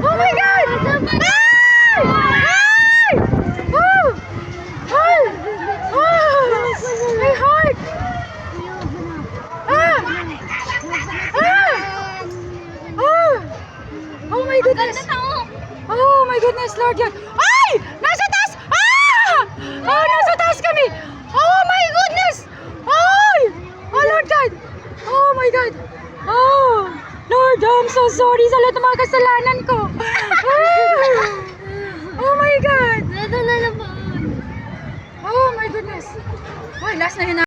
Oh my God! Ay! Ay! Oh! Ay! Oh! My heart! Ah! Ah! Ah! Oh my goodness! Oh my goodness, Lord God! Ay! Nasa taas! Ah! Oh, nasa taas kami! Oh my goodness! Ay! Oh Lord God! Oh my God! Oh! Lord, I'm so sorry sa lahat ng mga kasalanan ko. Ah! Oh my God! Oh my goodness! Ay, last na yun